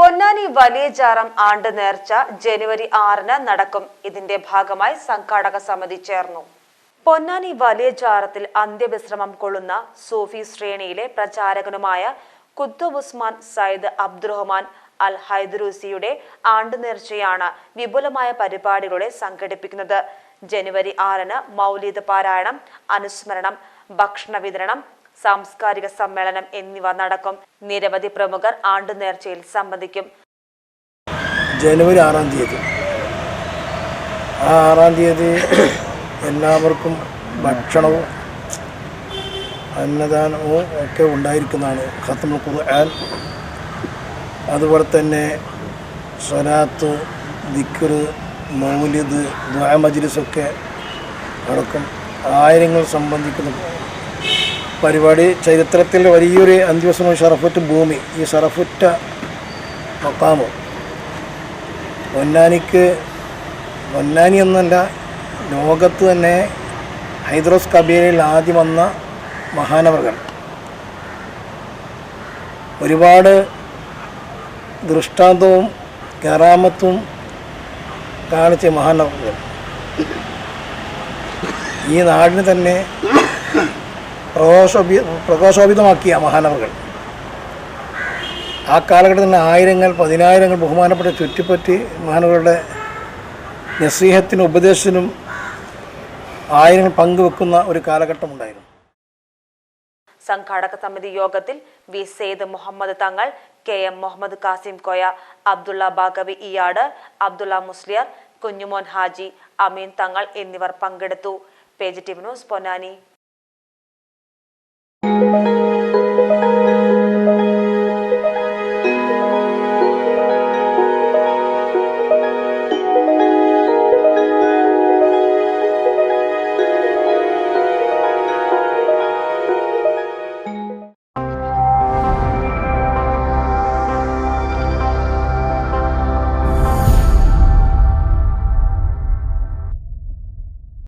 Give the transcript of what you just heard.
പൊന്നാനി വലിയ ജാറം ആണ്ട് നേർച്ച ജനുവരി ആറിന് നടക്കും. ഇതിന്റെ ഭാഗമായി സംഘാടക സമിതി ചേർന്നു. പൊന്നാനി വലിയ ജാറത്തിൽ അന്ത്യവിശ്രമം കൊള്ളുന്ന സൂഫി ശ്രേണിയിലെ പ്രചാരകനുമായ കുത്തുബ് ഉസ്മാൻ സയ്യിദ് അബ്ദുറഹ്മാൻ അൽ ഹൈദറൂസിയുടെ ആണ്ട് നേർച്ചയാണ് വിപുലമായ പരിപാടികളെ സംഘടിപ്പിക്കുന്നത്. ജനുവരി ആറിന് മൗലിദ് പാരായണം അനുസ്മരണം ഭക്ഷണ വിതരണം സാംസ്കാരിക സമ്മേളനം എന്നിവ നടക്കും. നിരവധി പ്രമുഖർ ആണ്ടുനേർച്ചയിൽ സംബന്ധിക്കും. ജനുവരി ആറാം തീയതി. ആ ആറാം തീയതി എല്ലാവർക്കും ഭക്ഷണവും അന്നദാനവും ഒക്കെ ഉണ്ടായിരിക്കുന്നതാണ് ഖത്തമുൽ ഖുർആൻ. അതുപോലെ തന്നെ സ്വലാത്ത് ദിക്കർ മൗലിദ് ദ്വാ മജ്ലിസൊക്കെ നടക്കും. ആയിരങ്ങൾ സംബന്ധിക്കുന്ന പരിപാടി ചരിത്രത്തിൽ വലിയൊരു അന്ത്യവസനം ഷറഫുറ്റ് ഭൂമി. ഈ ഷറഫുറ്റ മക്കാമ്. പൊന്നാനിക്ക് പൊന്നാനി എന്നല്ല ലോകത്ത് തന്നെ ഹൈദ്രോസ് കബീലയിൽ ആദ്യം വന്ന മഹാനവർകൾ ഒരുപാട് ദൃഷ്ടാന്തവും കറാമത്തും കാണിച്ച മഹാനവർകൾ ഈ നാടിന് തന്നെ പ്രകോശോപി പ്രകോശോപിതമാക്കിയ മഹാനവറുകൾ ആ കാലഘട്ടത്തിൽ തന്നെ ആയിരങ്ങൾ പതിനായിരങ്ങൾ ബഹുമാനപ്പെട്ട ചുറ്റിപ്പറ്റി മഹാനവരുടെ നസീഹത്തിനും ഉപദേശത്തിനും ആയിരങ്ങൾ പങ്കുവെക്കുന്ന ഒരു കാലഘട്ടമുണ്ടായിരുന്നു. സംഘാടക സമിതി യോഗത്തിൽ V. Syed Muhammad Thangal K. M. Muhammad Kasim Koya Abdulla Bagavi ഇയാട് Abdulla Musliyar Kunjumon Haji Ameen Thangal എന്നിവർ പങ്കെടുത്തു. Page TV news Ponnani. Thank you.